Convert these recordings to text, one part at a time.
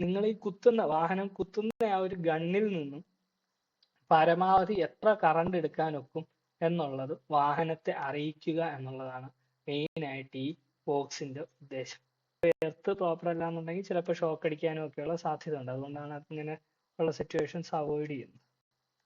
നിങ്ങൾ ഈ കുത്തുന്ന വാഹനം കുത്തുന്ന ആ ഒരു ഗണ്ണിൽ നിന്നും പരമാവധി എത്ര കറണ്ട് എടുക്കാനൊക്കും എന്നുള്ളത് വാഹനത്തെ അറിയിക്കുക എന്നുള്ളതാണ് മെയിൻ ആയിട്ട് ഈ ബോക്സിന്റെ ഉദ്ദേശം. എർത്ത് പ്രോപ്പർ അല്ല എന്നുണ്ടെങ്കിൽ ചിലപ്പോൾ ഷോക്ക് അടിക്കാനും ഒക്കെയുള്ള സാധ്യത ഉണ്ട് അതുകൊണ്ടാണ് ഇങ്ങനെ ഉള്ള സിറ്റുവേഷൻസ് അവോയ്ഡ് ചെയ്യുന്നത്.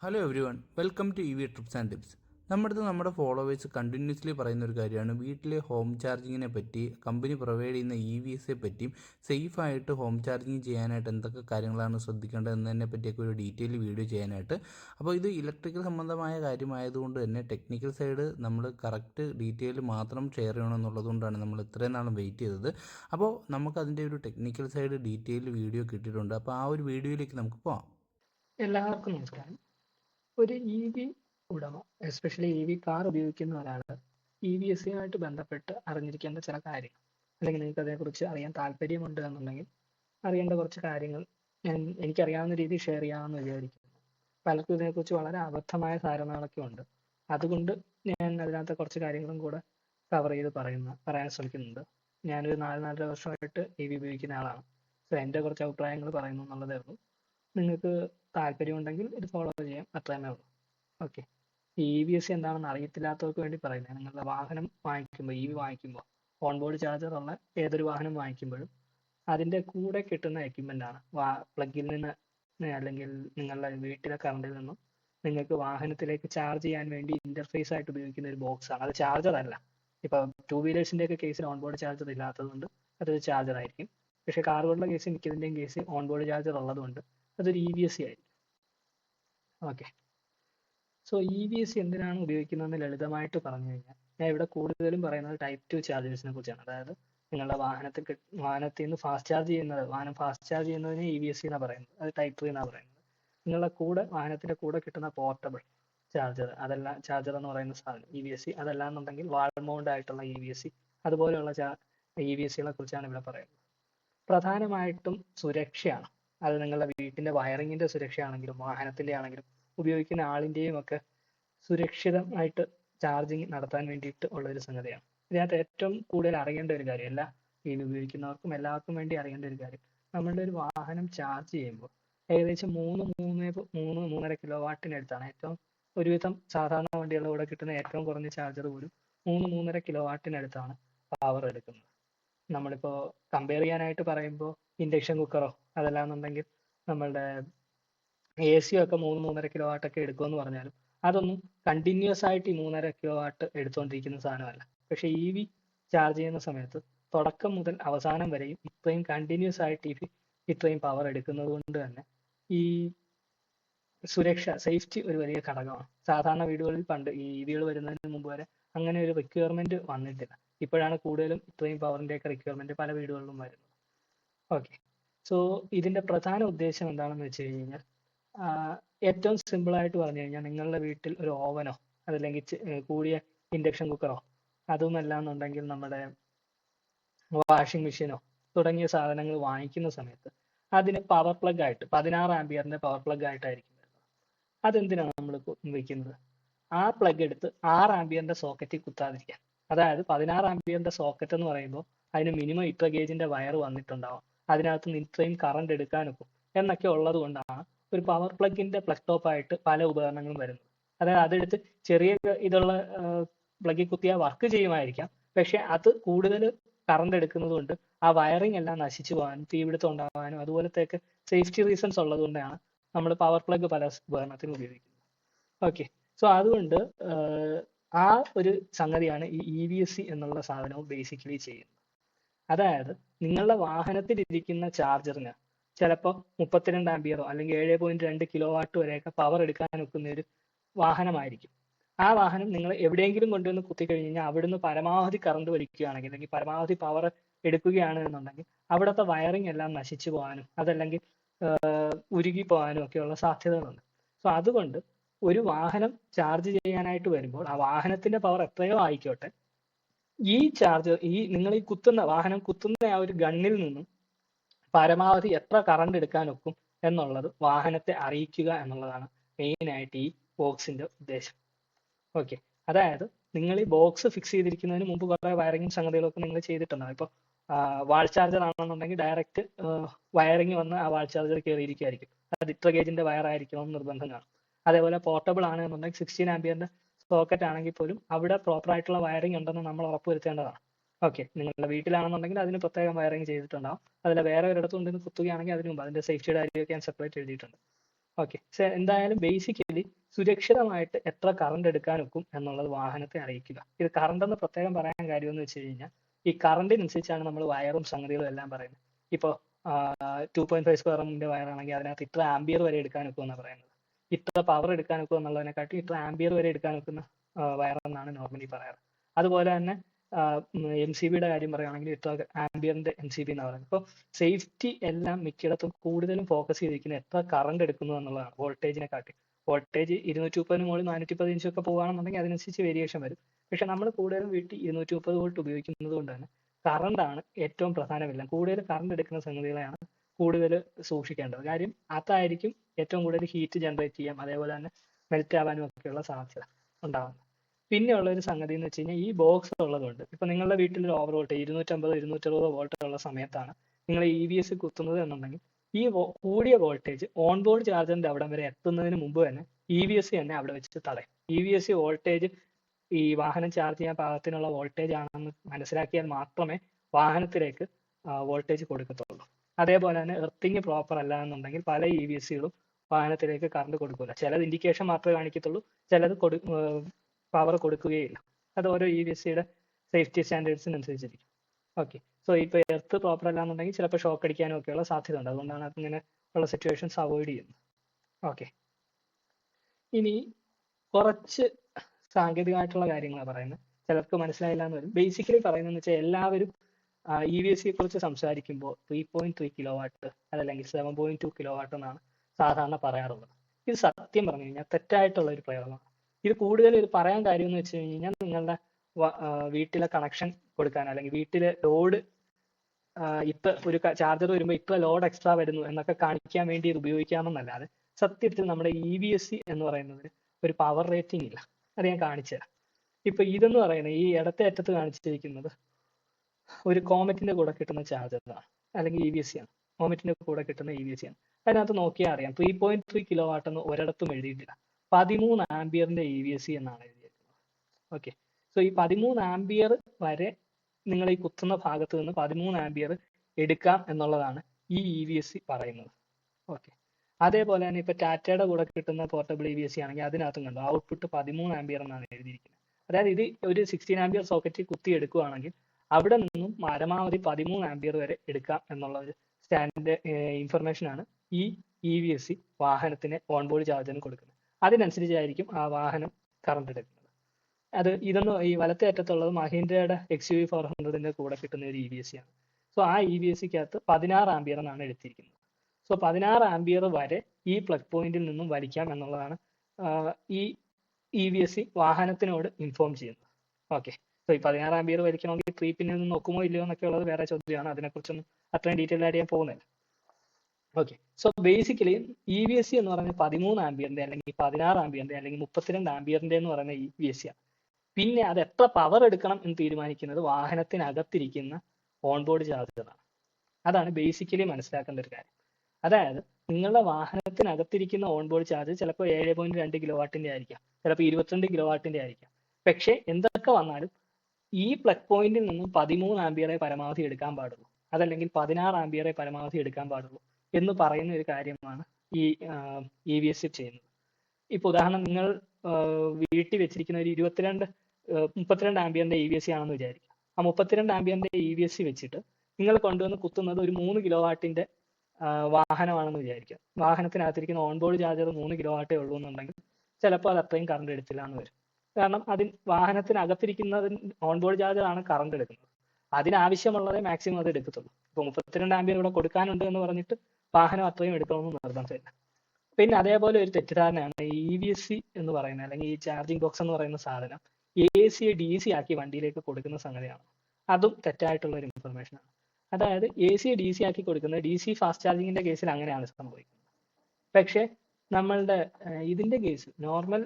Hello everyone welcome to E V trips and tips നമ്മുടെ അടുത്ത് നമ്മുടെ ഫോളോവേഴ്സ് കണ്ടിന്യൂസ്ലി പറയുന്ന ഒരു കാര്യമാണ്. വീട്ടിലെ ഹോം ചാർജിങ്ങിനെ പറ്റി കമ്പനി പ്രൊവൈഡ് ചെയ്യുന്ന ഇ വി എസിനെ പറ്റിയും സേഫായിട്ട് ഹോം ചാർജിങ് ചെയ്യാനായിട്ട് എന്തൊക്കെ കാര്യങ്ങളാണ് ശ്രദ്ധിക്കേണ്ടത് എന്നതിനെ പറ്റിയൊക്കെ ഒരു ഡീറ്റെയിൽ വീഡിയോ ചെയ്യാനായിട്ട്. അപ്പോൾ ഇത് ഇലക്ട്രിക്കൽ സംബന്ധമായ കാര്യമായതുകൊണ്ട് തന്നെ ടെക്നിക്കൽ സൈഡ് നമ്മൾ കറക്റ്റ് ഡീറ്റെയിൽ മാത്രം ഷെയർ ചെയ്യണമെന്നുള്ളതുകൊണ്ടാണ് നമ്മൾ ഇത്രയും നാളും വെയിറ്റ് ചെയ്തത്. അപ്പോൾ നമുക്ക് അതിന്റെ ഒരു ടെക്നിക്കൽ സൈഡ് ഡീറ്റെയിൽ വീഡിയോ കിട്ടിയിട്ടുണ്ട്. അപ്പോൾ ആ ഒരു വീഡിയോയിലേക്ക് നമുക്ക് പോവാം. എല്ലാവർക്കും നമസ്കാരം. ഒരു ഇ വി ഉടമ എസ്പെഷ്യലി ഇ വി കാർ ഉപയോഗിക്കുന്ന ഒരാൾ ഇ വി എസ് സിയുമായിട്ട് ബന്ധപ്പെട്ട് അറിഞ്ഞിരിക്കേണ്ട ചില കാര്യങ്ങൾ. അല്ലെങ്കിൽ നിങ്ങൾക്ക് അതേക്കുറിച്ച് അറിയാൻ താല്പര്യമുണ്ട് എന്നുണ്ടെങ്കിൽ അറിയേണ്ട കുറച്ച് കാര്യങ്ങൾ ഞാൻ എനിക്കറിയാവുന്ന രീതിയിൽ ഷെയർ ചെയ്യാമെന്ന് വിചാരിക്കുന്നു. പലർക്കും ഇതിനെക്കുറിച്ച് വളരെ അബദ്ധമായ ധാരണകളൊക്കെ ഉണ്ട്. അതുകൊണ്ട് ഞാൻ അതിനകത്ത് കുറച്ച് കാര്യങ്ങളും കൂടെ കവർ ചെയ്ത് പറയുന്ന പറയാൻ ശ്രമിക്കുന്നുണ്ട്. ഞാനൊരു നാല് നാലര വർഷമായിട്ട് ഇ വി ഉപയോഗിക്കുന്ന ആളാണ്. സോ എന്റെ കുറച്ച് അഭിപ്രായങ്ങൾ പറയുന്നു എന്നുള്ളതേ ഉള്ളൂ. നിങ്ങൾക്ക് താല്പര്യമുണ്ടെങ്കിൽ ഇത് ഫോളോ ചെയ്യാം. അത്രമേ ഉള്ളൂ. ഓക്കെ എസ് എന്താണെന്ന് അറിയത്തില്ലാത്തവർക്ക് വേണ്ടി പറയുന്നത് നിങ്ങളുടെ വാഹനം വാങ്ങിക്കുമ്പോൾ വി വാങ്ങിക്കുമ്പോൾ ഓൺ ബോർഡ് ചാർജർ ഉള്ള ഏതൊരു വാഹനം വാങ്ങിക്കുമ്പോഴും അതിന്റെ കൂടെ കിട്ടുന്ന എക്യുപ്മെന്റ് ആണ്. വാ പ്ലഗിൽ നിന്ന് അല്ലെങ്കിൽ നിങ്ങളുടെ വീട്ടിലെ കറണ്ടിൽ നിന്നും നിങ്ങൾക്ക് വാഹനത്തിലേക്ക് ചാർജ് ചെയ്യാൻ വേണ്ടി ഇന്റർഫേസ് ആയിട്ട് ഉപയോഗിക്കുന്ന ഒരു ബോക്സ് ആണ്. അത് ചാർജർ അല്ല. ഇപ്പൊ ടൂ വീലേഴ്സിന്റെ ഒക്കെ കേസിൽ ഓൺ ബോർഡ് ചാർജർ ഇല്ലാത്തതുകൊണ്ട് അതൊരു ചാർജർ ആയിരിക്കും. പക്ഷെ കാറുകളുടെ കേസിൽ മിക്കതിന്റെയും കേസിൽ ഓൺ ബോർഡ് ചാർജർ ഉള്ളതുകൊണ്ട് അതൊരു ഇ വി എസ് സി ആയിരിക്കും. Okay so E V S എന്തിനാണ് ഉപയോഗിക്കുന്നതെന്ന് ലളിതമായിട്ട് പറഞ്ഞു കഴിഞ്ഞാൽ ഞാൻ ഇവിടെ കൂടുതലും പറയുന്നത് ടൈപ്പ് ടു ചാർജേഴ്സിനെ കുറിച്ചാണ്. അതായത് നിങ്ങളുടെ വാഹനത്തിൽ വാഹനത്തിൽ നിന്ന് ഫാസ്റ്റ് ചാർജ് ചെയ്യുന്നത് വാഹനം ഫാസ്റ്റ് ചാർജ് ചെയ്യുന്നതിന് ഇ വി എസ് എന്നാണ് പറയുന്നത്. അത് ടൈപ്പ് ടു എന്നാണ് പറയുന്നത്. നിങ്ങളുടെ കൂടെ വാഹനത്തിന്റെ കൂടെ കിട്ടുന്ന പോർട്ടബിൾ ചാർജർ അതല്ല ചാർജർ എന്ന് പറയുന്ന സാധനം ഇ വി എസ് സി അതല്ല എന്നുണ്ടെങ്കിൽ വാൾ മൗണ്ട് ആയിട്ടുള്ള ഇ വി എസ് സി അതുപോലെയുള്ള ഇ വി എസ് സികളെ കുറിച്ചാണ് ഇവിടെ പറയുന്നത്. പ്രധാനമായിട്ടും സുരക്ഷയാണ്. അത് നിങ്ങളുടെ വീട്ടിന്റെ വയറിങ്ങിന്റെ സുരക്ഷയാണെങ്കിലും വാഹനത്തിന്റെ ആണെങ്കിലും ഉപയോഗിക്കുന്ന ആളിന്റെയും ഒക്കെ സുരക്ഷിതമായിട്ട് ചാർജിങ് നടത്താൻ വേണ്ടിയിട്ട് ഉള്ള ഒരു സംഗതിയാണ്. ഇതിനകത്ത് ഏറ്റവും കൂടുതൽ അറിയേണ്ട ഒരു കാര്യം എല്ലാ ഇത് ഉപയോഗിക്കുന്നവർക്കും എല്ലാവർക്കും വേണ്ടി അറിയേണ്ട ഒരു കാര്യം നമ്മളുടെ ഒരു വാഹനം ചാർജ് ചെയ്യുമ്പോൾ ഏകദേശം മൂന്ന് മൂന്ന് മൂന്ന് മൂന്നര കിലോ വാട്ടിനടുത്താണ് ഏറ്റവും ഒരുവിധം സാധാരണ വണ്ടികളുടെ കൂടെ കിട്ടുന്ന ഏറ്റവും കുറഞ്ഞ ചാർജർ പോലും മൂന്ന് മൂന്നര കിലോ വാട്ടിനടുത്താണ് പവർ എടുക്കുന്നത്. നമ്മളിപ്പോ കമ്പയർ ചെയ്യാനായിട്ട് പറയുമ്പോൾ ഇൻഡക്ഷൻ കുക്കറോ അതല്ലാന്നുണ്ടെങ്കിൽ നമ്മളുടെ എ സി ഒക്കെ മൂന്ന് മൂന്നര കിലോ വാട്ടൊക്കെ എടുക്കുമെന്ന് പറഞ്ഞാലും അതൊന്നും കണ്ടിന്യൂസ് ആയിട്ട് ഈ മൂന്നര കിലോ വാട്ട് എടുത്തുകൊണ്ടിരിക്കുന്ന സാധനമല്ല പക്ഷെ ഇ വി ചാർജ് ചെയ്യുന്ന സമയത്ത് തുടക്കം മുതൽ അവസാനം വരെയും ഇത്രയും കണ്ടിന്യൂസ് ആയിട്ട് ഈ ഇത്രയും പവർ എടുക്കുന്നത് കൊണ്ട് തന്നെ ഈ സുരക്ഷ സേഫ്റ്റി ഒരു വലിയ ഘടകമാണ്. സാധാരണ വീടുകളിൽ പണ്ട് ഈ ഇ വികൾ വരുന്നതിന് മുമ്പ് വരെ അങ്ങനെ ഒരു റിക്വയർമെന്റ് വന്നിട്ടില്ല. ഇപ്പോഴാണ് കൂടുതലും ഇത്രയും പവറിന്റെ ഒക്കെ റിക്വയർമെന്റ് പല വീടുകളിലും വരുന്നത്. ഓക്കെ സോ ഇതിന്റെ പ്രധാന ഉദ്ദേശം എന്താണെന്ന് വെച്ച് കഴിഞ്ഞാൽ ഏറ്റവും സിമ്പിൾ ആയിട്ട് പറഞ്ഞു കഴിഞ്ഞാൽ നിങ്ങളുടെ വീട്ടിൽ ഒരു ഓവനോ അതല്ലെങ്കിൽ കൂടിയ ഇൻഡക്ഷൻ കുക്കറോ അതുമല്ല എന്നുണ്ടെങ്കിൽ നമ്മുടെ വാഷിംഗ് മെഷീനോ തുടങ്ങിയ സാധനങ്ങൾ വാങ്ങിക്കുന്ന സമയത്ത് അതിന് പവർ പ്ലഗ് ആയിട്ട് പതിനാറ് ആംബിയറിന്റെ പവർ പ്ലഗ് ആയിട്ടായിരിക്കും വരുന്നത്. അതെന്തിനാണ് നമ്മൾ വെക്കുന്നത്? ആ പ്ലഗ് എടുത്ത് ആറ് ആംബിയറിന്റെ സോക്കറ്റിൽ കുത്താതിരിക്കാൻ. അതായത് പതിനാറ് ആംബിയറിന്റെ സോക്കറ്റ് എന്ന് പറയുമ്പോൾ അതിന് മിനിമം ഇത്ര ഗേജിന്റെ വയർ വന്നിട്ടുണ്ടാവും. അതിനകത്ത് നിന്ന് ഇത്രയും കറണ്ട് എടുക്കാനൊക്കും. എന്നൊക്കെ ഉള്ളത് കൊണ്ടാണ് ഒരു പവർ പ്ലഗിന്റെ പ്ലഗ് ടോപ്പ് ആയിട്ട് പല ഉപകരണങ്ങളും വരുന്നു. അതായത് അതെടുത്ത് ചെറിയ ഇതുള്ള പ്ലഗിൽ കുത്തിയാൽ വർക്ക് ചെയ്യുമായിരിക്കാം. പക്ഷെ അത് കൂടുതൽ കറണ്ട് എടുക്കുന്നത് കൊണ്ട് ആ വയറിംഗ് എല്ലാം നശിച്ചു പോകാനും തീപിടുത്തം ഉണ്ടാകാനും അതുപോലത്തെയൊക്കെ സേഫ്റ്റി റീസൺസ് ഉള്ളത് കൊണ്ടാണ് നമ്മൾ പവർ പ്ലഗ് പല ഉപകരണത്തിന് ഉപയോഗിക്കുന്നത്. ഓക്കെ സോ അതുകൊണ്ട് ആ ഒരു സംഗതിയാണ് ഈ ഇ വി എസ് സി എന്നുള്ള സാധനവും ബേസിക്കലി ചെയ്യുന്നത്. അതായത് നിങ്ങളുടെ വാഹനത്തിൽ ഇരിക്കുന്ന ചാർജറിന് ചിലപ്പോൾ മുപ്പത്തിരണ്ട് ആംബിയറോ അല്ലെങ്കിൽ ഏഴ് പോയിന്റ് രണ്ട് കിലോ വാട്ട് വരെയൊക്കെ പവർ എടുക്കാൻ ഒക്കുന്ന ഒരു വാഹനമായിരിക്കും. ആ വാഹനം നിങ്ങൾ എവിടെയെങ്കിലും കൊണ്ടുവന്ന് കുത്തിക്കഴിഞ്ഞ് കഴിഞ്ഞാൽ അവിടുന്ന് പരമാവധി കറണ്ട് വലിക്കുകയാണെങ്കിൽ അല്ലെങ്കിൽ പരമാവധി പവർ എടുക്കുകയാണ് എന്നുണ്ടെങ്കിൽ അവിടുത്തെ വയറിംഗ് എല്ലാം നശിച്ചു പോകാനും അതല്ലെങ്കിൽ ഉരുകി പോകാനും ഒക്കെയുള്ള സാധ്യതകളുണ്ട്. സോ അതുകൊണ്ട് ഒരു വാഹനം ചാർജ് ചെയ്യാനായിട്ട് വരുമ്പോൾ ആ വാഹനത്തിന്റെ പവർ എത്രയോ ആയിക്കോട്ടെ. ഈ ചാർജർ ഈ നിങ്ങൾ ഈ കുത്തുന്ന വാഹനം കുത്തുന്ന ആ ഒരു ഗണ്ണിൽ നിന്നും പരമാവധി എത്ര കറണ്ട് എടുക്കാൻ ഒക്കും എന്നുള്ളത് വാഹനത്തെ അറിയിക്കുക എന്നുള്ളതാണ് മെയിൻ ആയിട്ട് ഈ ബോക്സിന്റെ ഉദ്ദേശം. ഓക്കെ അതായത് നിങ്ങൾ ഈ ബോക്സ് ഫിക്സ് ചെയ്തിരിക്കുന്നതിന് മുമ്പ് കുറെ വയറിംഗ് സംഗതികളൊക്കെ നിങ്ങൾ ചെയ്തിട്ടുണ്ടാവും. ഇപ്പൊ വാൾ ചാർജർ ആണെന്നുണ്ടെങ്കിൽ ഡയറക്റ്റ് വയറിങ് വന്ന് ആ വാൾ ചാർജർ കയറിയിരിക്കുമായിരിക്കും അത് ഇത്ര ഗേജിന്റെ വയർ ആയിരിക്കണം നിർബന്ധം കാണും അതേപോലെ പോർട്ടബിൾ ആണെന്നുണ്ടെങ്കിൽ സിക്സ്റ്റീൻ ആംബിയറിന്റെ സോക്കറ്റ് ആണെങ്കിൽ പോലും അവിടെ പ്രോപ്പർ ആയിട്ടുള്ള വയറിംഗ് ഉണ്ടെന്ന് നമ്മൾ ഉറപ്പുവരുത്തേണ്ടതാണ്. ഓക്കെ. നിങ്ങളുടെ വീട്ടിലാണെന്നുണ്ടെങ്കിൽ അതിന് പ്രത്യേകം വയറിംഗ് ചെയ്തിട്ടുണ്ടാവും. അതിൽ വേറെ ഒരിടത്തും ഉണ്ടെന്ന് കുത്തുകയാണെങ്കിൽ അതിന് മുമ്പ് അതിന്റെ സേഫ്റ്റിയുടെ കാര്യമൊക്കെ ഞാൻ സെപ്പറേറ്റ് എഴുതിയിട്ടുണ്ട്. ഓക്കെ. എന്തായാലും ബേസിക്കലി സുരക്ഷിതമായിട്ട് എത്ര കറണ്ട് എടുക്കാൻ ഒക്കും എന്നുള്ളത് വാഹനത്തെ അറിയിക്കുക. ഇത് കറണ്ട് എന്ന് പ്രത്യേകം പറയാൻ കാര്യം എന്ന് വെച്ച് കഴിഞ്ഞാൽ ഈ കറണ്ടിനനുസരിച്ചാണ് നമ്മൾ വയറും സംഗതികളും എല്ലാം പറയുന്നത്. ഇപ്പോൾ ടു പോയിന്റ് ഫൈവ് സ്ക്വയർ എമ്മിന്റെ വയറാണെങ്കിൽ അതിനകത്ത് ഇത്ര ആംബിയർ വരെ എടുക്കാൻ ഒക്കും എന്നാണ് പറയുന്നത്. ഇത്ര പവർ എടുക്കാൻ ഒക്കും എന്നുള്ളതിനെക്കാട്ടി ഇത്ര ആംബിയർ വരെ എടുക്കാൻ ഒക്കുന്ന വയറെന്നാണ് നോർമലി പറയാറ്. അതുപോലെ തന്നെ എം സി ബിയുടെ കാര്യം പറയുകയാണെങ്കിൽ ഇത്ര ആംബിയറിന്റെ എം സി ബി എന്ന് പറയുന്നത്. അപ്പോൾ സേഫ്റ്റി എല്ലാം മിക്കയിടത്തും കൂടുതലും ഫോക്കസ് ചെയ്തിരിക്കുന്നത് എത്ര കറണ്ട് എടുക്കുന്നു എന്നുള്ളതാണ്. വോൾട്ടേജിനെ കാട്ടി. വോൾട്ടേജ് ഇരുന്നൂറ്റി മുപ്പതിന് മുകളിൽ നാനൂറ്റി പതിനഞ്ച് ഒക്കെ പോകുകയാണെന്നുണ്ടെങ്കിൽ അതിനനുസരിച്ച് വേരിയേഷൻ വരും. പക്ഷെ നമ്മൾ കൂടുതലും വീട്ടിൽ ഇരുന്നൂറ്റി മുപ്പത് വോൾട്ട് ഉപയോഗിക്കുന്നത് കൊണ്ട് തന്നെ കറണ്ടാണ് ഏറ്റവും പ്രധാനമെല്ലാം കൂടുതൽ കറണ്ട് എടുക്കുന്ന സംഗതികളെയാണ് കൂടുതൽ സൂക്ഷിക്കേണ്ടത്. കാര്യം അതായിരിക്കും ഏറ്റവും കൂടുതൽ ഹീറ്റ് ജനറേറ്റ് ചെയ്യാം അതേപോലെ തന്നെ മെൽറ്റ് ആവാനും ഒക്കെയുള്ള സാധ്യത ഉണ്ടാകുന്നത് പിന്നെ ഉള്ള ഒരു സംഗതി എന്ന് വെച്ച് കഴിഞ്ഞാൽ ഈ ബോക്സ് ഉള്ളതുകൊണ്ട് ഇപ്പൊ നിങ്ങളുടെ വീട്ടിൽ ഒരു ഓവർ വോൾട്ട് ഇരുന്നൂറ്റമ്പത് ഇരുന്നൂറ്ററുപത് വോൾട്ട് ഉള്ള സമയത്താണ് നിങ്ങൾ ഇ വി എസ് കുത്തുന്നത് എന്നുണ്ടെങ്കിൽ ഈ കൂടിയ വോൾട്ടേജ് ഓൺ ബോർഡ് ചാർജറിന്റെ അവിടം വരെ എത്തുന്നതിന് മുമ്പ് തന്നെ ഇ വി എസ് തന്നെ അവിടെ വെച്ച് തടയും ഇ വി എസ് വോൾട്ടേജ് ഈ വാഹനം ചാർജ് ചെയ്യാൻ പാകത്തിനുള്ള വോൾട്ടേജ് ആണെന്ന് മനസ്സിലാക്കിയാൽ മാത്രമേ വാഹനത്തിലേക്ക് വോൾട്ടേജ് കൊടുക്കത്തുള്ളൂ. അതേപോലെ തന്നെ എർത്തിങ് പ്രോപ്പർ അല്ല എന്നുണ്ടെങ്കിൽ പല ഇ വി എസ് സികളും വാഹനത്തിലേക്ക് കറണ്ട് കൊടുക്കില്ല ചിലത് ഇൻഡിക്കേഷൻ മാത്രമേ കാണിക്കത്തുള്ളൂ ചിലത് കൊടു പവർ കൊടുക്കുകയില്ല. അത് ഓരോ ഇ വി എസ് സിയുടെ സേഫ്റ്റി സ്റ്റാൻഡേർഡ്സിനനുസരിച്ചിരിക്കും ഓക്കെ സോ ഇപ്പോൾ എർത്ത് പ്രോപ്പർ അല്ല എന്നുണ്ടെങ്കിൽ ചിലപ്പോൾ ഷോക്ക് അടിക്കാനും ഒക്കെയുള്ള സാധ്യത ഉണ്ട് അതുകൊണ്ടാണ് അങ്ങനെ ഉള്ള സിറ്റുവേഷൻസ് അവോയ്ഡ് ചെയ്യുന്നത്. ഓക്കെ ഇനി കുറച്ച് സാങ്കേതികമായിട്ടുള്ള കാര്യങ്ങളാണ് പറയുന്നത്. ചിലർക്ക് മനസ്സിലായില്ല എന്ന് വരും. ബേസിക്കലി പറയുന്നതെന്ന് വെച്ചാൽ എല്ലാവരും ഇ വി എസ് സിയെ കുറിച്ച് സംസാരിക്കുമ്പോൾ three point three kilowatt അതല്ലെങ്കിൽ seven point two kilowatt എന്നാണ് സാധാരണ പറയാറുള്ളത്. ഇത് സത്യം പറഞ്ഞു കഴിഞ്ഞാൽ തെറ്റായിട്ടുള്ള ഒരു പ്രയോഗമാണ്. ഇത് കൂടുതൽ പറയാൻ കാര്യം എന്ന് വെച്ച് കഴിഞ്ഞാൽ നിങ്ങളുടെ വീട്ടിലെ കണക്ഷൻ കൊടുക്കാൻ അല്ലെങ്കിൽ വീട്ടിലെ ലോഡ് ഇപ്പൊ ഒരു ചാർജർ വരുമ്പോൾ ഇപ്പൊ ലോഡ് എക്സ്ട്രാ വരുന്നു എന്നൊക്കെ കാണിക്കാൻ വേണ്ടി ഇത് ഉപയോഗിക്കാമെന്നല്ലാതെ സത്യത്തിൽ നമ്മുടെ ഇ വി എസ് സി എന്ന് പറയുന്നത് ഒരു പവർ റേറ്റിംഗ് ഇല്ല. അത് ഞാൻ കാണിച്ചുതരാം ഇപ്പൊ ഇതെന്ന് പറയുന്നത് ഈ ഇടത്തെ അറ്റത്ത് കാണിച്ചിരിക്കുന്നത് ഒരു കോമറ്റിന്റെ കൂടെ കിട്ടുന്ന ചാർജറാണ് അല്ലെങ്കിൽ ഇ വി എസ് സി ആണ്. കോമറ്റിന്റെ കൂടെ കിട്ടുന്ന ഇ വി എസ് സി ആണ്. അതിനകത്ത് നോക്കിയാൽ അറിയാം. Three point three kilowatt എന്ന് ഒരിടത്തും എഴുതിയിട്ടില്ല. പതിമൂന്ന് ആംബിയറിന്റെ ഇ വി എസ് സി എന്നാണ് എഴുതിയിരിക്കുന്നത് ഓക്കെ സോ ഈ പതിമൂന്ന് ആംബിയർ വരെ നിങ്ങൾ ഈ കുത്തുന്ന ഭാഗത്ത് നിന്ന് പതിമൂന്ന് ആംബിയർ എടുക്കാം എന്നുള്ളതാണ് ഈ ഇ വി എസ് സി പറയുന്നത്. ഓക്കെ അതേപോലെ തന്നെ ഇപ്പൊ ടാറ്റയുടെ കൂടെ കിട്ടുന്ന portable E V S C ആണെങ്കിൽ അതിനകത്തും കണ്ടു ഔട്ട്പുട്ട് പതിമൂന്ന് ആംബിയർ എന്നാണ് എഴുതിയിരിക്കുന്നത്. അതായത് ഇത് ഒരു സിക്സ്റ്റീൻ ആംബിയർ സോക്കറ്റ് കുത്തി എടുക്കുകയാണെങ്കിൽ അവിടെ നിന്നും പരമാവധി പതിമൂന്ന് ആംബിയർ വരെ എടുക്കാം എന്നുള്ള ഒരു സ്റ്റാൻഡ് ഇൻഫർമേഷൻ ആണ് ഈ ഇ വി എസ് സി വാഹനത്തിന് ഓൺബോർഡ് ചാർജറിന് കൊടുക്കുന്നത്. അതിനനുസരിച്ചായിരിക്കും ആ വാഹനം കറണ്ട് എടുക്കുന്നത്. അത് ഇതൊന്ന് ഈ വലത്തെ അറ്റത്തുള്ളത് മഹീന്ദ്രയുടെ എക്സ് യു വി ഫോർ ഹൺഡ്രഡിന്റെ കൂടെ കിട്ടുന്ന ഒരു ഇ വി എസ് സി ആണ്. സോ ആ ഇ വി എസ് സിക്കകത്ത് പതിനാറ് ആംബിയർ എന്നാണ് എടുത്തിരിക്കുന്നത്. സോ പതിനാറ് ആംബിയർ വരെ ഈ പ്ലഗ് പോയിന്റിൽ നിന്നും വലിക്കാം എന്നുള്ളതാണ് ഈ ഇ വി എസ് സി വാഹനത്തിനോട് ഇൻഫോം ചെയ്യുന്നത്. ഓക്കെ സോ ഈ പതിനാറ് ആംബിയർ വലിക്കണമെങ്കിൽ ത്രീ പിന്നിൽ നിന്ന് നോക്കുമോ ഇല്ലയോ എന്നൊക്കെ ഉള്ളത് വേറെ ചോദ്യമാണ്. അതിനെക്കുറിച്ചൊന്നും അത്രയും ഡീറ്റെയിൽ ആയിട്ട് ഞാൻ പോകുന്നില്ല. Okay so basically E V S C എന്ന് പറയുന്നത് പതിമൂന്ന് ആംബിയറിന്റെ അല്ലെങ്കിൽ പതിനാറ് ആംബിയറിന്റെ അല്ലെങ്കിൽ മുപ്പത്തിരണ്ട് ആംബിയറിന്റെ എന്ന് പറയുന്ന ഇ വി എസ് സി ആണ്. പിന്നെ അത് എത്ര പവർ എടുക്കണം എന്ന് തീരുമാനിക്കുന്നത് വാഹനത്തിനകത്തിരിക്കുന്ന ഓൺബോർഡ് ചാർജറാണ് അതാണ് ബേസിക്കലി മനസ്സിലാക്കേണ്ട ഒരു കാര്യം. അതായത് നിങ്ങളുടെ വാഹനത്തിനകത്തിരിക്കുന്ന ഓൺബോർഡ് ചാർജ് ചിലപ്പോൾ ഏഴ് പോയിന്റ് രണ്ട് കിലോ വാട്ടിന്റെ ആയിരിക്കാം. ചിലപ്പോൾ ഇരുപത്തിരണ്ട് കിലോ വാട്ടിന്റെ ആയിരിക്കാം. പക്ഷേ എന്തൊക്കെ വന്നാലും ഈ പ്ലഗ് പോയിന്റിൽ നിന്നും പതിമൂന്ന് ആംബിയറെ പരമാവധി എടുക്കാൻ പാടുള്ളൂ. അതല്ലെങ്കിൽ പതിനാറ് ആംബിയറെ പരമാവധി എടുക്കാൻ പാടുള്ളൂ. എന്ന് പറയുന്ന ഒരു കാര്യമാണ് ഈ ഇ വി എസ് ചെയ്യുന്നത്. ഇപ്പൊ ഉദാഹരണം നിങ്ങൾ വീട്ടിൽ വെച്ചിരിക്കുന്ന ഒരു ഇരുപത്തിരണ്ട് മുപ്പത്തിരണ്ട് ആംബിയറിന്റെ ഇ വി എസ് ആണെന്ന് വിചാരിക്കുക. ആ മുപ്പത്തിരണ്ട് ആംബിയറിന്റെ ഇ വി എസ് വെച്ചിട്ട് നിങ്ങൾ കൊണ്ടുവന്ന് കുത്തുന്നത് ഒരു മൂന്ന് കിലോ വാട്ടിന്റെ വാഹനമാണെന്ന് വിചാരിക്കുക. വാഹനത്തിനകത്തിരിക്കുന്ന ഓൺബോർഡ് ചാർജർ മൂന്ന് കിലോ വാട്ടേ ഉള്ളൂ എന്നുണ്ടെങ്കിൽ ചിലപ്പോൾ അത് അത്രയും കറണ്ട് എടുത്തില്ല എന്ന് വരും. കാരണം അതിന് വാഹനത്തിനകത്തിരിക്കുന്നത് ഓൺബോർഡ് ചാർജർ ആണ് കറണ്ട് എടുക്കുന്നത്. അതിനാവശ്യമുള്ളതേ മാക്സിമം അത് എടുക്കത്തുള്ളൂ. ഇപ്പൊ മുപ്പത്തിരണ്ട് ആംബിയർ ഇവിടെ കൊടുക്കാനുണ്ട് എന്ന് പറഞ്ഞിട്ട് വാഹനം അത്രയും എടുക്കണമെന്ന് നിർബന്ധമില്ല പിന്നെ അതേപോലെ ഒരു തെറ്റിദ്ധാരണയാണ് ഇ വി എസ് സി എന്ന് പറയുന്നത് അല്ലെങ്കിൽ ഈ ചാർജിങ് ബോക്സ് എന്ന് പറയുന്ന സാധനം എ സിയെ ഡി സി ആക്കി വണ്ടിയിലേക്ക് കൊടുക്കുന്ന സംഗതിയാണ്. അതും തെറ്റായിട്ടുള്ള ഒരു ഇൻഫർമേഷൻ ആണ്. അതായത് എ സിയെ ഡി സി ആക്കി കൊടുക്കുന്നത് ഡി സി ഫാസ്റ്റ് ചാർജിങ്ങിന്റെ കേസിൽ അങ്ങനെയാണ് സംഭവിക്കുന്നത്. പക്ഷേ നമ്മളുടെ ഇതിന്റെ കേസ് നോർമൽ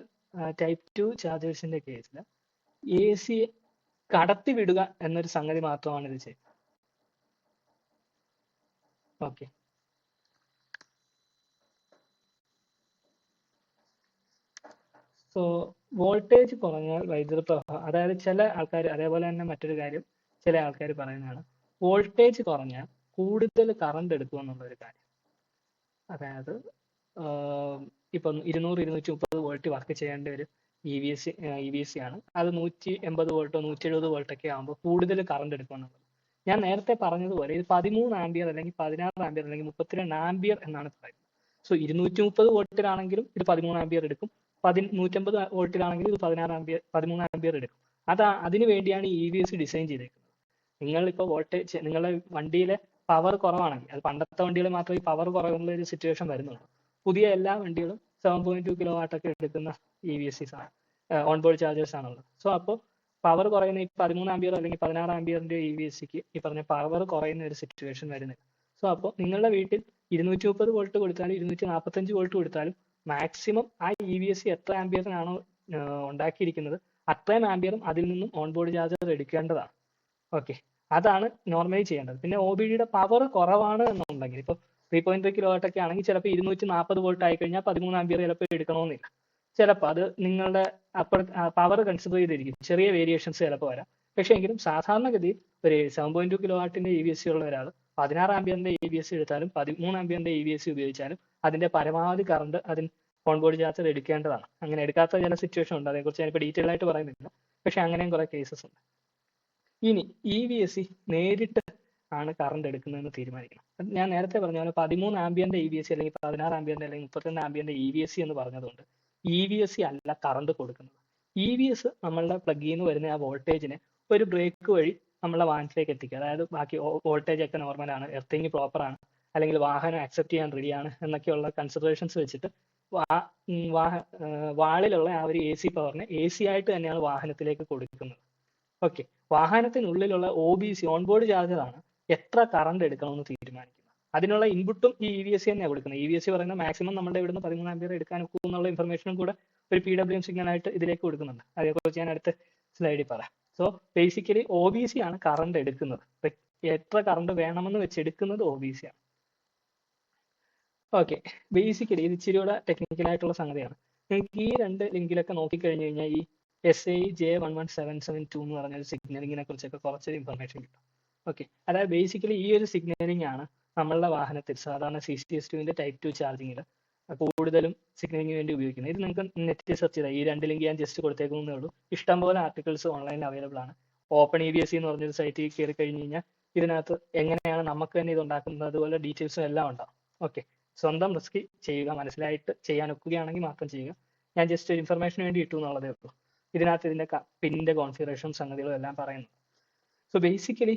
ടൈപ്പ് ടു ചാർജേഴ്സിന്റെ കേസിൽ എ സി കടത്തി വിടുക എന്നൊരു സംഗതി മാത്രമാണ് ഇത് ചെയ്യുന്നത്. ഓക്കെ സോ വോൾട്ടേജ് കുറഞ്ഞാൽ വൈദ്യുത പ്രവാഹം അതായത് ചില ആൾക്കാർ അതേപോലെ തന്നെ മറ്റൊരു കാര്യം ചില ആൾക്കാർ പറയുന്നതാണ്. വോൾട്ടേജ് കുറഞ്ഞാൽ കൂടുതൽ കറണ്ട് എടുക്കും എന്നുള്ള ഒരു കാര്യം. അതായത് ഇപ്പം ഇരുന്നൂറ് ഇരുന്നൂറ്റി മുപ്പത് വോൾട്ട് വർക്ക് ചെയ്യേണ്ട ഒരു E V S E V S C ആണ്. അത് നൂറ്റി എൺപത് വോൾട്ടോ നൂറ്റി എഴുപത് വോൾട്ടൊക്കെ ആകുമ്പോൾ കൂടുതൽ കറണ്ട് എടുക്കും എന്നുള്ളത്. ഞാൻ നേരത്തെ പറഞ്ഞതുപോലെ ഇത് പതിമൂന്ന് ആംബിയർ അല്ലെങ്കിൽ പതിനാറ് ആംബിയർ അല്ലെങ്കിൽ മുപ്പത്തിരണ്ട് ആംബിയർ എന്നാണ് പറയുന്നത്. സോ ഇരുന്നൂറ്റി മുപ്പത് വോൾട്ടിലാണെങ്കിലും ഇത് പതിമൂന്ന് ആംബിയർ എടുക്കും. പതി നൂറ്റമ്പത് വോൾട്ടിലാണെങ്കിൽ ഇത് പതിനാറ് ആംബിയർ പതിമൂന്ന് ആംബിയർ എടുക്കും. അതാ അതിനു വേണ്ടിയാണ് ഇ വി എസ് ഡിസൈൻ ചെയ്തേക്കുന്നത്. നിങ്ങൾ ഇപ്പോൾ വോൾട്ടേജ് നിങ്ങളുടെ വണ്ടിയിലെ പവർ കുറവാണെങ്കിൽ അത് പണ്ടത്തെ വണ്ടികൾ മാത്രമേ പവർ കുറവുള്ള ഒരു സിറ്റുവേഷൻ വരുന്നുള്ളൂ. പുതിയ എല്ലാ വണ്ടികളും സെവൻ പോയിന്റ് ടു കിലോ വാട്ടൊക്കെ എടുക്കുന്ന ഇ വി എസ് ആണ് ഓൺ ബോർഡ് ചാർജേഴ്സ് ആണുള്ളത്. സോ അപ്പോൾ പവർ കുറയുന്ന ഈ പതിമൂന്ന് ആംബിയർ അല്ലെങ്കിൽ പതിനാറ് ആംബിയറിന്റെ ഇ വി എസ് ഈ പറഞ്ഞ പവർ കുറയുന്ന ഒരു സിറ്റുവേഷൻ വരുന്നില്ല. സോ അപ്പോൾ നിങ്ങളുടെ വീട്ടിൽ ഇരുന്നൂറ്റി മുപ്പത് വോൾട്ട് കൊടുത്താലും ഇരുന്നൂറ്റി നാൽപ്പത്തഞ്ച് വോൾട്ട് കൊടുത്താലും മാക്സിമം ആ ഇ വി എസ് സി എത്ര ആംബിയറിനാണോ ഉണ്ടാക്കിയിരിക്കുന്നത് അത്രയും ആംബിയറും അതിൽ നിന്നും ഓൺ ബോർഡ് ചാർജർ എടുക്കേണ്ടതാണ്. ഓക്കെ അതാണ് നോർമലി ചെയ്യേണ്ടത്. പിന്നെ ഒ ബി ഡിയുടെ പവർ കുറവാണ് എന്നുണ്ടെങ്കിൽ ഇപ്പോൾ ത്രീ പോയിന്റ് ത്രീ കിലോ ഒക്കെ ആണെങ്കിൽ ചിലപ്പോൾ ഇരുന്നൂറ്റി നാൽപ്പത് വോൾട്ട് ആയി കഴിഞ്ഞാൽ പതിമൂന്ന് ആംബിയർ ചിലപ്പോൾ എടുക്കണമെന്നില്ല. ചിലപ്പോൾ അത് നിങ്ങളുടെ അപ്പുറ പവർ കൺസിഡർ ചെയ്തിരിക്കും. ചെറിയ വേരിയേഷൻസ് ചിലപ്പോൾ വരാം. പക്ഷേ എങ്കിലും സാധാരണഗതിയിൽ ഒരു സെവൻ പോയിന്റ് ടു കിലോ വാട്ടിന്റെ ഇ വി എസ് സി ഉള്ള ഒരാൾ പതിനാറ് ആംബിയറിന്റെ ഇ ബി എസ് എടുത്താലും പതിമൂന്ന് ആംബിയറിന്റെ ഇ ബി എസ് ഉപയോഗിച്ചാലും അതിന്റെ പരമാവധി കറണ്ട് അതിന് ഓൺ ബോർഡ് ചാർജർ എടുക്കേണ്ടതാണ്. അങ്ങനെ എടുക്കാത്ത ചില സിറ്റുവേഷൻ ഉണ്ട്. അതേക്കുറിച്ച് ഞാനിപ്പോൾ ഡീറ്റെയിൽ ആയിട്ട് പറയുന്നില്ല. പക്ഷെ അങ്ങനെയും കുറെ കേസസ് ഉണ്ട്. ഇനി ഇ വി എസ് സി നേരിട്ട് ആണ് കറണ്ട് എടുക്കുന്നതെന്ന് തീരുമാനിക്കണം. ഞാൻ നേരത്തെ പറഞ്ഞ പോലെ പതിമൂന്ന് ആംബിയന്റെ ഇ വി എസ് സി അല്ലെങ്കിൽ പതിനാറ് ആംബിയന്റെ അല്ലെങ്കിൽ മുപ്പത്തിരണ്ട് ആംബിയന്റെ ഇ വി എസ് സി എന്ന് പറഞ്ഞതുകൊണ്ട് ഇ വി എസ് സി അല്ല കറണ്ട് കൊടുക്കുന്നത്. ഇ വി എസ് നമ്മളുടെ പ്ലഗിൽ നിന്ന് വരുന്ന ആ വോൾട്ടേജിനെ ഒരു ബ്രേക്ക് വഴി നമ്മളെ വാഹനത്തിലേക്ക് എത്തിക്കുക. അതായത് ബാക്കി വോൾട്ടേജ് ഒക്കെ നോർമൽ ആണ്. എർത്തിങ് പ്രോപ്പർ ആണ്. അല്ലെങ്കിൽ വാഹനം അക്സെപ്റ്റ് ചെയ്യാൻ റെഡിയാണ് എന്നൊക്കെയുള്ള കൺസിഡറേഷൻസ് വെച്ചിട്ട് വാളിലുള്ള ആ ഒരു എ സി പവറിനെ എ സി ആയിട്ട് തന്നെയാണ് വാഹനത്തിലേക്ക് കൊടുക്കുന്നത്. Okay വാഹനത്തിനുള്ളിലുള്ള O B C onboard charger ആണ് എത്ര കറണ്ട് എടുക്കണമെന്ന് തീരുമാനിക്കുന്നത്. അതിനുള്ള ഇൻപുട്ടും ഈ ഇ വി എസ് സി തന്നെയാണ് കൊടുക്കുന്നത്. ഇ വി എസ് സി പറയുന്ന മാക്സിമം നമ്മുടെ ഇവിടുന്ന് പതിമൂന്ന് ആമ്പിയർ എടുക്കാൻ എന്നുള്ള ഇൻഫർമേഷനും കൂടെ ഒരു പി ഡബ്ല്യു സിഗ്നൽ ആയിട്ട് ഇതിലേക്ക് കൊടുക്കുന്നുണ്ട്. അതേക്കുറിച്ച് ഞാൻ അടുത്ത സ്ലൈഡിൽ പറയാം. So basically O B C ആണ് കറണ്ട് എടുക്കുന്നത്. എത്ര കറണ്ട് വേണമെന്ന് വെച്ച് എടുക്കുന്നത് ഒ ബി സി ആണ്. ഓക്കെ ബേസിക്കലി ഇത് ഇച്ചിരി കൂടെ ടെക്നിക്കൽ ആയിട്ടുള്ള സംഗതിയാണ്. നിങ്ങൾക്ക് ഈ രണ്ട് ലിങ്കിലൊക്കെ നോക്കിക്കഴിഞ്ഞു കഴിഞ്ഞാൽ ഈ S I J one one seven seven two എന്ന് പറഞ്ഞ ഒരു സിഗ്നലിങ്ങിനെ കുറിച്ചൊക്കെ കുറച്ചൊരു ഇൻഫർമേഷൻ കിട്ടും. ഓക്കെ അതായത് ബേസിക്കലി ഈ ഒരു സിഗ്നലിംഗ് ആണ് നമ്മളുടെ വാഹനത്തിൽ സാധാരണ സി സി എസ് ടുവിന്റെ ടൈപ്പ് ടു ചാർജിങ്ങിൽ കൂടുതലും സിഗ്നലിംഗിന് വേണ്ടി ഉപയോഗിക്കുന്നത്. ഇത് നിങ്ങൾക്ക് നെറ്റ് സെർച്ച് ചെയ്താൽ ഈ രണ്ട് ലിങ്ക് ഞാൻ ജസ്റ്റ് കൊടുത്തേക്കുന്നേ ഉള്ളൂ. ഇഷ്ടംപോലെ ആർട്ടിക്കിൾസ് ഓൺലൈനിൽ അവൈലബിൾ ആണ്. ഓപ്പൺ ഇ ബി എസ് എന്ന് പറഞ്ഞൊരു സൈറ്റിൽ കയറി കഴിഞ്ഞ് കഴിഞ്ഞാൽ ഇതിനകത്ത് എങ്ങനെയാണ് നമുക്ക് തന്നെ ഇത് ഉണ്ടാക്കുന്നത് അതുപോലെ ഡീറ്റെയിൽസും എല്ലാം ഉണ്ടാവും. ഓക്കെ സ്വന്തം റിസ്ക് ചെയ്യുക മനസ്സിലായിട്ട് ചെയ്യാൻ ഒക്കുകയാണെങ്കിൽ മാത്രം ചെയ്യുക. ഞാൻ ജസ്റ്റ് ഒരു ഇൻഫർമേഷന് വേണ്ടി ഇട്ടു എന്നുള്ളതേ ഉള്ളൂ. ഇതിനകത്ത് ഇതിന്റെ പിന്നിന്റെ കോൺഫിഗറേഷൻ സംഗതികളും എല്ലാം പറയുന്നു. സോ ബേസിക്കലി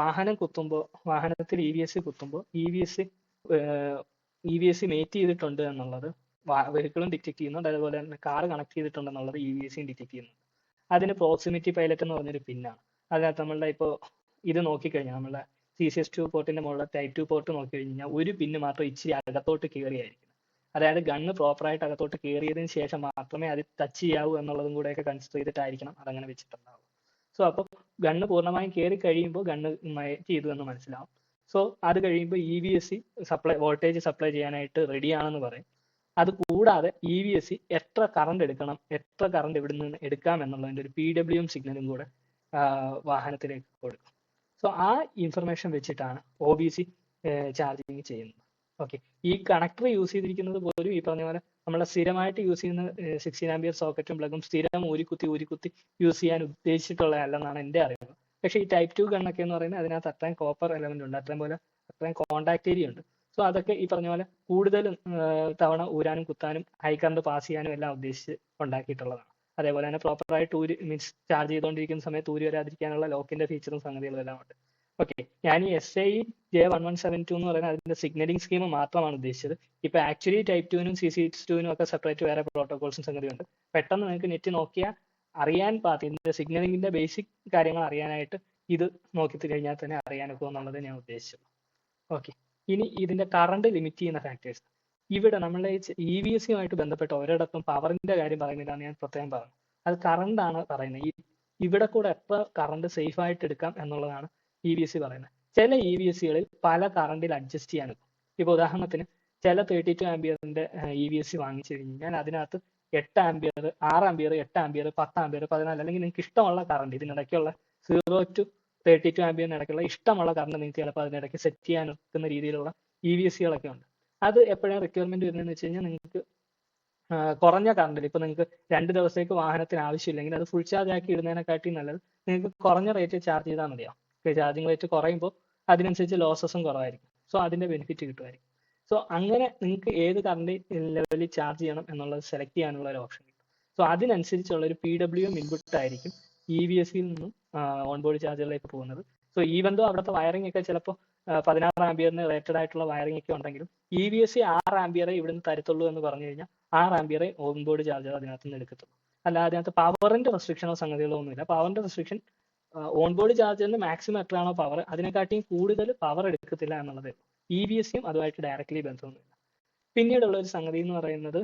വാഹനം കുത്തുമ്പോൾ വാഹനത്തിൽ E V S കുത്തുമ്പോൾ E V S E V S mate ചെയ്തിട്ടുണ്ട് എന്നുള്ളത്. വെഹിക്കിളും ഡിറ്റക്ട് ചെയ്യുന്നുണ്ട്. അതുപോലെ തന്നെ കാർ കണക്ട് ചെയ്തിട്ടുണ്ട് എന്നുള്ളത് ഇ വി എസ് സിയും ഡിറ്റക്ട് ചെയ്യുന്നുണ്ട് അതിന് പ്രോക്സിമിറ്റി പൈലറ്റ് എന്ന് പറഞ്ഞൊരു പിന്നാണ് അതിനകത്ത് നമ്മളുടെ ഇപ്പോൾ ഇത് നോക്കിക്കഴിഞ്ഞാൽ നമ്മളുടെ സി സി എസ് ടു പോർട്ടിന്റെ മുകളിലെ ടൈപ്പ് ടു പോർട്ട് നോക്കി കഴിഞ്ഞാൽ ഒരു പിന്ന് മാത്രം ഇച്ചിരി അകത്തോട്ട് കയറിയായിരിക്കും അതായത് ഗണ്ണ് പ്രോപ്പറായിട്ട് അകത്തോട്ട് കയറിയതിന് ശേഷം മാത്രമേ അത് ടച്ച് ചെയ്യാവൂ എന്നുള്ളതും കൂടെയൊക്കെ കൺസിഡർ ചെയ്തിട്ടായിരിക്കണം അതങ്ങനെ വെച്ചിട്ടുണ്ടാവും സോ അപ്പോൾ ഗണ്ണ് പൂർണമായും കയറി കഴിയുമ്പോൾ ഗണ്ണ് ചെയ്തു എന്ന് മനസ്സിലാവും. സോ അത് കഴിയുമ്പോൾ E V S C supply voltage supply ചെയ്യാനായിട്ട് റെഡി ആണെന്ന് പറയും. അത് കൂടാതെ ഇ വി എസ് സി എത്ര കറണ്ട് എടുക്കണം എത്ര കറണ്ട് ഇവിടെ നിന്ന് എടുക്കാം എന്നുള്ളതിന്റെ ഒരു പി ഡബ്ല്യു എം സിഗ്നലും കൂടെ വാഹനത്തിലേക്ക് കൊടുക്കും. സോ ആ ഇൻഫർമേഷൻ വെച്ചിട്ടാണ് ഒ ബി സി ചാർജിങ് ചെയ്യുന്നത്. ഓക്കെ ഈ കണക്ടർ യൂസ് ചെയ്തിരിക്കുന്നത് പോലും ഈ പറഞ്ഞ പോലെ നമ്മളെ സ്ഥിരമായിട്ട് യൂസ് ചെയ്യുന്ന സിക്സ്റ്റീൻ ആംബിയർ സോക്കറ്റും പ്ലഗും സ്ഥിരം ഊരിക്കുത്തി ഊരിക്കുത്തി യൂസ് ചെയ്യാൻ ഉദ്ദേശിച്ചിട്ടുള്ളതല്ലെന്നാണ് എന്റെ അറിവ്. പക്ഷേ ഈ ടൈപ്പ് ടു ഗണ്ണൊക്കെ എന്ന് പറയുന്നത് അതിനകത്ത് അത്രയും കോപ്പർ എലമെന്റ് ഉണ്ട് അത്രയും പോലെ അത്രയും കോണ്ടാക്ട് ഏരിയ ഉണ്ട്. സോ അതൊക്കെ ഈ പറഞ്ഞ പോലെ കൂടുതലും തവണ ഊരാനും കുത്താനും ഹൈ കറണ്ട് പാസ് ചെയ്യാനും എല്ലാം ഉദ്ദേശിച്ച് ഉണ്ടാക്കിയിട്ടുള്ളതാണ്. അതേപോലെ തന്നെ പ്രോപ്പറായിട്ട് ഊരി മീൻസ് ചാർജ് ചെയ്തുകൊണ്ടിരിക്കുന്ന സമയത്ത് ഊരി വരാതിരിക്കാനുള്ള ലോക്കിന്റെ ഫീച്ചറും സംഗതികളും എല്ലാം ഉണ്ട്. ഓക്കെ ഞാൻ ഈ S I J one one seven two എന്ന് പറയുന്നത് അതിന്റെ സിഗ്നലിംഗ് സ്കീം മാത്രമാണ് ഉദ്ദേശിച്ചത്. ഇപ്പൊ ആക്ച്വലി ടൈപ്പ് ടുവിനും സി സി ടുവിനും ഒക്കെ സെപ്പറേറ്റ് വേറെ പ്രോട്ടോകോൾസും സംഗതിയുണ്ട്. പെട്ടെന്ന് നിങ്ങൾക്ക് നെറ്റ് നോക്കിയാൽ അറിയാൻ പാർട്ടി സിഗ്നലിങ്ങിന്റെ ബേസിക് കാര്യങ്ങൾ അറിയാനായിട്ട് ഇത് നോക്കി കഴിഞ്ഞാൽ തന്നെ അറിയാനൊക്കെ എന്നുള്ളത് ഞാൻ ഉദ്ദേശിച്ചത് ഓക്കെ ഇനി ഇതിന്റെ കറണ്ട് ലിമിറ്റ് ചെയ്യുന്ന ഫാക്ടേഴ്സ് ഇവിടെ നമ്മളെ ഇ വി എസ് ആയിട്ട് ബന്ധപ്പെട്ട ഒരിടത്തും പവറിന്റെ കാര്യം പറയുന്നില്ലാന്ന് ഞാൻ പ്രത്യേകം പറഞ്ഞു. അത് കറണ്ട് ആണ് പറയുന്നത്. ഈ ഇവിടെ കൂടെ എത്ര കറണ്ട് സേഫ് ആയിട്ട് എടുക്കാം എന്നുള്ളതാണ് ഇ വി എസ് സി പറയുന്നത്. ചില ഇ വി എസ് സികളിൽ പല കറണ്ടിൽ അഡ്ജസ്റ്റ് ചെയ്യാൻ ഇപ്പൊ ഉദാഹരണത്തിന് ചില തേർട്ടി ടു ആംബിയറിന്റെ ഇ വി എസ് സി വാങ്ങിച്ചു കഴിഞ്ഞാൽ അതിനകത്ത് എട്ട് ആമ്പിയർ ആറ് ആമ്പിയർ എട്ട് ആമ്പിയർ പത്ത് ആമ്പിയർ പതിനാല് അല്ലെങ്കിൽ നിങ്ങൾക്ക് ഇഷ്ടമുള്ള കറണ്ട് ഇതിനിടയ്ക്കുള്ള സീറോ ടു തേർട്ടി ടു ആംബിയറിന് ഇടയ്ക്കുള്ള ഇഷ്ടമുള്ള കറണ്ട് നിങ്ങൾക്ക് ചിലപ്പോൾ അതിനിടയ്ക്ക് സെറ്റ് ചെയ്യാൻ ഒക്കുന്ന രീതിയിലുള്ള ഇ വി എസ് സികളൊക്കെ ഉണ്ട്. അത് എപ്പോഴാണ് റിക്വയർമെന്റ് വരുന്നതെന്ന് വെച്ച് കഴിഞ്ഞാൽ നിങ്ങൾക്ക് കുറഞ്ഞ കറണ്ടിൽ ഇപ്പൊ നിങ്ങൾക്ക് രണ്ട് ദിവസത്തേക്ക് വാഹനത്തിന് ആവശ്യമില്ലെങ്കിൽ അത് ഫുൾ ചാർജ് ആക്കി ഇടുന്നതിനെക്കാട്ടി നല്ലത് നിങ്ങൾക്ക് കുറഞ്ഞ റേറ്റ് ചാർജ് ചെയ്താൽ മതിയാവും. ചാർജിങ് റേറ്റ് കുറയുമ്പോൾ അതിനനുസരിച്ച് ലോസസും കുറവായിരിക്കും. സോ അതിന്റെ ബെനിഫിറ്റ് കിട്ടുമായിരിക്കും. സോ അങ്ങനെ നിങ്ങൾക്ക് ഏത് കറണ്ട് ലെവലിൽ ചാർജ് ചെയ്യണം എന്നുള്ളത് സെലക്ട് ചെയ്യാനുള്ള ഒരു ഓപ്ഷൻ കിട്ടും സോ അതിനനുസരിച്ചുള്ള ഒരു പി ഡബ്ല്യു ഇൻപുട്ട് ആയിരിക്കും ഇ വി എസ് സിയിൽ നിന്നും ഓൺബോർഡ് ചാർജറിലേക്ക് പോകുന്നത്. സോ ഈവൻ ദോ അവിടുത്തെ വയറിംഗ് ഒക്കെ ചിലപ്പോൾ പതിനാറ് ആംബിയറിന് റേറ്റഡ് ആയിട്ടുള്ള വയറിംഗ് ഒക്കെ ഉണ്ടെങ്കിലും ഇ വി എസ് സി ആറ് ആംബിയറെ ഇവിടുന്ന് തരത്തുള്ളൂ എന്ന് പറഞ്ഞു കഴിഞ്ഞാൽ ആറ് ആംബിയറെ ഓൺ ബോർഡ് ചാർജർ അതിനകത്ത് നിന്ന് എടുക്കത്തുള്ളൂ അല്ല അതിനകത്ത് പവറിന്റെ റെസ്ട്രിക്ഷനോ സംഗതികളോ ഒന്നുമില്ല. പവറിന്റെ റെസ്ട്രിക്ഷൻ ഓൺബോർഡ് ചാർജറിന് മാക്സിമം എത്രയാണോ പവർ അതിനെക്കാട്ടിയും കൂടുതൽ പവർ എടുക്കത്തില്ല എന്നുള്ളതേ ഇ വി എസ് സിയും അതുമായിട്ട് ഡയറക്റ്റ്ലി ബന്ധമൊന്നുമില്ല. പിന്നീടുള്ള ഒരു സംഗതി എന്ന് പറയുന്നത്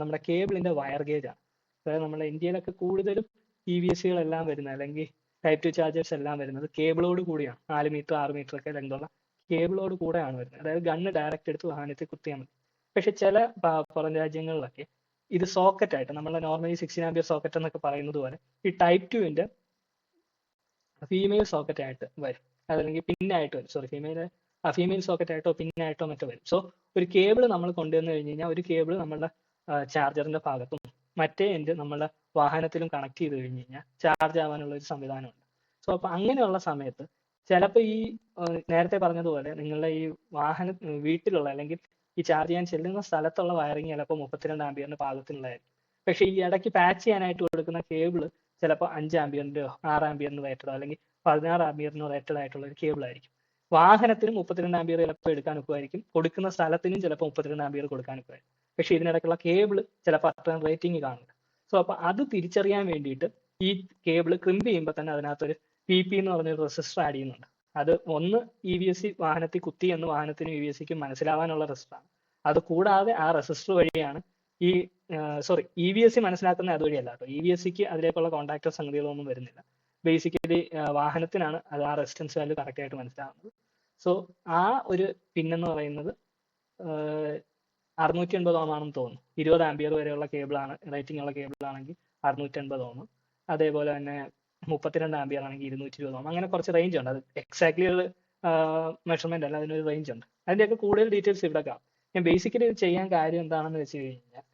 നമ്മുടെ കേബിളിന്റെ വയർ ഗേജ് ആണ്. അതായത് നമ്മുടെ ഇന്ത്യയിലൊക്കെ കൂടുതലും ഇ വി എസ് സികളെല്ലാം വരുന്നത് അല്ലെങ്കിൽ ടൈപ്പ് ടു ചാർജേഴ്സ് എല്ലാം വരുന്നത് കേബിളോട് കൂടിയാണ്. നാല് മീറ്റർ ആറ് മീറ്റർ ഒക്കെ ലെങ്തുള്ള കേബിളോട് കൂടെയാണ് വരുന്നത്. അതായത് ഗണ്ണ് ഡയറക്റ്റ് എടുത്ത് വാഹനത്തിൽ കുത്തിയാൽ മതി. പക്ഷെ ചില പുറം രാജ്യങ്ങളിലൊക്കെ ഇത് സോക്കറ്റ് ആയിട്ട് നമ്മളെ നോർമലി സിക്സ്റ്റീൻ ആംബിയർ സോക്കറ്റ് എന്നൊക്കെ പറയുന്നത് പോലെ ഈ ടൈപ്പ് ടുവിന്റെ ഫീമെയിൽ സോക്കറ്റ് ആയിട്ട് വരും. അതല്ലെങ്കിൽ പിന്നായിട്ട് വരും. സോറി ഫീമെയിൽ ഫീമെയിൽ സോക്കറ്റ് ആയിട്ടോ പിന്നായിട്ടോ മറ്റോ വരും. സോ ഒരു കേബിൾ നമ്മൾ കൊണ്ടുവന്നു കഴിഞ്ഞ് കഴിഞ്ഞാൽ ഒരു കേബിൾ നമ്മുടെ ചാർജറിന്റെ ഭാഗത്തും മറ്റേ എൻഡ് നമ്മുടെ വാഹനത്തിലും കണക്ട് ചെയ്ത് കഴിഞ്ഞ് കഴിഞ്ഞാൽ ചാർജ് ആവാനുള്ള ഒരു സംവിധാനമുണ്ട്. സോ അപ്പൊ അങ്ങനെയുള്ള സമയത്ത് ചിലപ്പോൾ ഈ നേരത്തെ പറഞ്ഞതുപോലെ നിങ്ങളുടെ ഈ വാഹന വീട്ടിലുള്ള അല്ലെങ്കിൽ ഈ ചാർജ് ചെയ്യാൻ ചെല്ലുന്ന സ്ഥലത്തുള്ള വയറിങ് ചിലപ്പോൾ മുപ്പത്തിരണ്ട് ആംബിയറിന്റെ പാകത്തിനുള്ളതായിരിക്കും പക്ഷേ ഈ ഇടയ്ക്ക് പാച്ച് ചെയ്യാനായിട്ട് കൊടുക്കുന്ന കേബിൾ ചിലപ്പോൾ അഞ്ച് ആംബിയറിന്റെയോ ആറ് ആംബിയറിന് റേറ്റഡോ അല്ലെങ്കിൽ പതിനാറ് ആംബിയറിനോ റേറ്റഡ് ആയിട്ടുള്ള ഒരു കേബിൾ ആയിരിക്കും. വാഹനത്തിന് മുപ്പത്തിരണ്ട് ആംബിയർ ചിലപ്പോൾ എടുക്കാൻ ഒക്കുമായിരിക്കും കൊടുക്കുന്ന സ്ഥലത്തിനും ചിലപ്പോൾ മുപ്പത്തിരണ്ട് ആംബിയർ കൊടുക്കാൻ ഒക്കുമായിരിക്കും പക്ഷേ ഇതിനിടയ്ക്കുള്ള കേബിൾ ചിലപ്പോൾ അത്ര റേറ്റിംഗ് കാണില്ല സോ അപ്പൊ അത് തിരിച്ചറിയാൻ വേണ്ടിയിട്ട് ഈ കേബിൾ ക്രിമ്പ് ചെയ്യുമ്പോൾ തന്നെ അതിനകത്തൊരു പി പി എന്ന് പറഞ്ഞൊരു റെസിസ്റ്റർ ആഡ് ചെയ്യുന്നുണ്ട്. അത് ഒന്ന് ഇ വി എസ് സി വാഹനത്തിൽ കുത്തി എന്ന് വാഹനത്തിന് ഇ വി എസ് സിക്ക് മനസ്സിലാവാനുള്ള റെസിസ്റ്ററാണ് അത് കൂടാതെ ആ റെസിസ്റ്റർ വഴിയാണ് ഈ sorry E V S C മനസ്സിലാക്കുന്ന അതുവഴിയല്ല കേട്ടോ. ഇ വി എസ് സിക്ക് അതിലേക്കുള്ള കോൺടാക്ടർ സംഗതികളൊന്നും വരുന്നില്ല. ബേസിക്കലി വാഹനത്തിനാണ് അത് ആ റെസിസ്റ്റൻസ് വാല്യൂ കറക്റ്റ് ആയിട്ട് മനസ്സിലാവുന്നത്. സോ ആ ഒരു പിൻ എന്ന് പറയുന്നത് അറുന്നൂറ്റി എൺപത് ഓം ആണെന്ന് തോന്നുന്നു. ഇരുപത് ആംബിയർ വരെയുള്ള കേബിളാണ് റേറ്റിംഗ് ഉള്ള കേബിൾ ആണെങ്കിൽ അറുന്നൂറ്റി എൺപത് ഓം അതേപോലെ തന്നെ മുപ്പത്തിരണ്ട് ആംബിയർ ആണെങ്കിൽ ഇരുന്നൂറ്റി ഇരുപത് ഓം അങ്ങനെ കുറച്ച് റേഞ്ച് ഉണ്ട്. അത് എക്സാക്ട്ലി ഒരു മെഷർമെന്റ് അല്ല അതിനൊരു റേഞ്ച് ഉണ്ട്. അതിന്റെയൊക്കെ കൂടുതൽ ഡീറ്റെയിൽസ് ഇവിടെ കാണാം. ഞാൻ ബേസിക്കലി ഇത് ചെയ്യാൻ കാര്യം എന്താണെന്ന് വെച്ച് കഴിഞ്ഞാൽ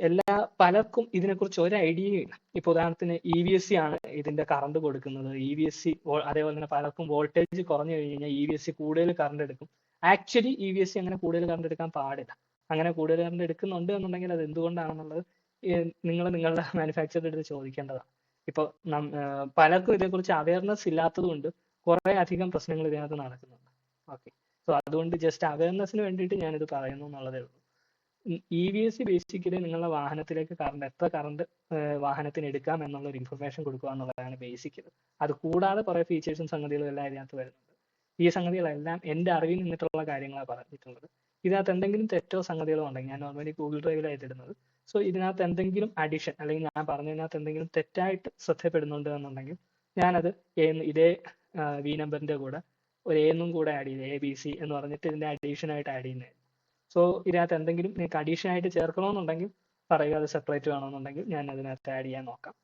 എല്ലാ പലർക്കും ഇതിനെക്കുറിച്ച് ഒരു ഐഡിയയും ഇല്ല. ഇപ്പൊ ഉദാഹരണത്തിന് ഇ വി എസ് സി ആണ് ഇതിന്റെ കറണ്ട് കൊടുക്കുന്നത്. ഇ വി എസ് സി അതേപോലെ തന്നെ പലർക്കും വോൾട്ടേജ് കുറഞ്ഞു കഴിഞ്ഞു കഴിഞ്ഞാൽ ഇ വി എസ് സി കൂടുതൽ കറണ്ട് എടുക്കും. Actually E V S C അങ്ങനെ കൂടുതൽ കറണ്ട് എടുക്കാൻ പാടില്ല. അങ്ങനെ കൂടുതൽ കറണ്ട് എടുക്കുന്നുണ്ട് എന്നുണ്ടെങ്കിൽ അത് എന്തുകൊണ്ടാണെന്നുള്ളത് നിങ്ങൾ നിങ്ങളുടെ മാനുഫാക്ചറിന്റെ അടുത്ത് ചോദിക്കേണ്ടതാണ്. ഇപ്പൊ പലർക്കും ഇതേക്കുറിച്ച് അവയർനെസ് ഇല്ലാത്തത് കൊണ്ട് കുറെ അധികം പ്രശ്നങ്ങൾ ഇതിനകത്ത് നടക്കുന്നുണ്ട്. ഓക്കെ സോ അതുകൊണ്ട് ജസ്റ്റ് അവയർനെസ്സിന് വേണ്ടിയിട്ട് ഞാനിത് പറയുന്നു എന്നുള്ളതേ ഉള്ളൂ. ഇ വി എസ് ബേസിക്കലി നിങ്ങളുടെ വാഹനത്തിലേക്ക് കറണ്ട് എത്ര കറണ്ട് വാഹനത്തിന് എടുക്കാം എന്നുള്ള ഒരു ഇൻഫർമേഷൻ കൊടുക്കുക എന്നുള്ളതാണ് ബേസിക് അത് കൂടാതെ കുറേ ഫീച്ചേഴ്സും സംഗതികളും എല്ലാം ഇതിനകത്ത് വരുന്നുണ്ട്. ഈ സംഗതികളെല്ലാം എന്റെ അറിവിൽ നിന്നിട്ടുള്ള കാര്യങ്ങളാണ് പറഞ്ഞിട്ടുള്ളത്. ഇതിനകത്ത് എന്തെങ്കിലും തെറ്റോ സംഗതികളോ ഉണ്ടെങ്കിൽ ഞാൻ നോർമലി ഗൂഗിൾ ഡ്രൈവിലായിട്ട് ഇടുന്നത് സോ ഇതിനകത്ത് എന്തെങ്കിലും അഡിഷൻ അല്ലെങ്കിൽ ഞാൻ പറഞ്ഞതിനകത്ത് എന്തെങ്കിലും തെറ്റായിട്ട് ശ്രദ്ധപ്പെടുന്നുണ്ട് എന്നുണ്ടെങ്കിൽ ഞാനത് ഇതേ വി നമ്പറിന്റെ കൂടെ ഒരു എന്നും കൂടെ ആഡ് ചെയ്ത് എ ബി സി എന്ന് പറഞ്ഞിട്ട് ഇതിന്റെ അഡീഷനായിട്ട് ആഡ് ചെയ്യുന്നത് സോ ഇതിനകത്ത് എന്തെങ്കിലും നിങ്ങൾക്ക് അഡീഷൻ ആയിട്ട് ചേർക്കണമെന്നുണ്ടെങ്കിൽ പറയുക അത് സെപ്പറേറ്റ് വേണമെന്നുണ്ടെങ്കിൽ ഞാൻ അതിനകത്ത് ആഡ് ചെയ്യാൻ നോക്കാം.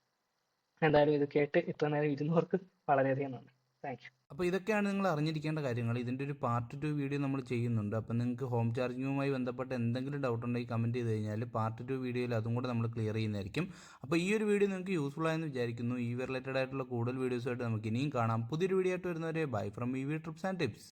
എന്തായാലും ഇത് കേട്ട് ഇത്ര നേരം ഇരുന്നവർക്ക് വളരെയധികം നന്ദി. താങ്ക് യു അപ്പോൾ ഇതൊക്കെയാണ് നിങ്ങൾ അറിഞ്ഞിരിക്കേണ്ട കാര്യങ്ങൾ. ഇതിന്റെ ഒരു പാർട്ട് ടു വീഡിയോ നമ്മൾ ചെയ്യുന്നുണ്ട്. അപ്പോൾ നിങ്ങൾക്ക് ഹോം ചാർജിങ്ങുമായി ബന്ധപ്പെട്ട എന്തെങ്കിലും ഡൗട്ട് ഉണ്ടെങ്കിൽ കമന്റ് ചെയ്ത് കഴിഞ്ഞാൽ പാർട്ട് ടു വീഡിയോയിൽ അതും കൂടെ നമ്മൾ ക്ലിയർ ചെയ്യുന്നതായിരിക്കും. അപ്പോൾ ഈ ഒരു വീഡിയോ നിങ്ങൾക്ക് യൂസ്ഫുൾ ആയെന്ന് വിചാരിക്കുന്നു. ഈ റിലേറ്റഡ് ആയിട്ടുള്ള കൂടുതൽ വീഡിയോസുമായിട്ട് നമുക്ക് ഇനിയും കാണാം. പുതിയൊരു വീഡിയോ ആയിട്ട് വരുന്നവരെ bye from E V trips and tips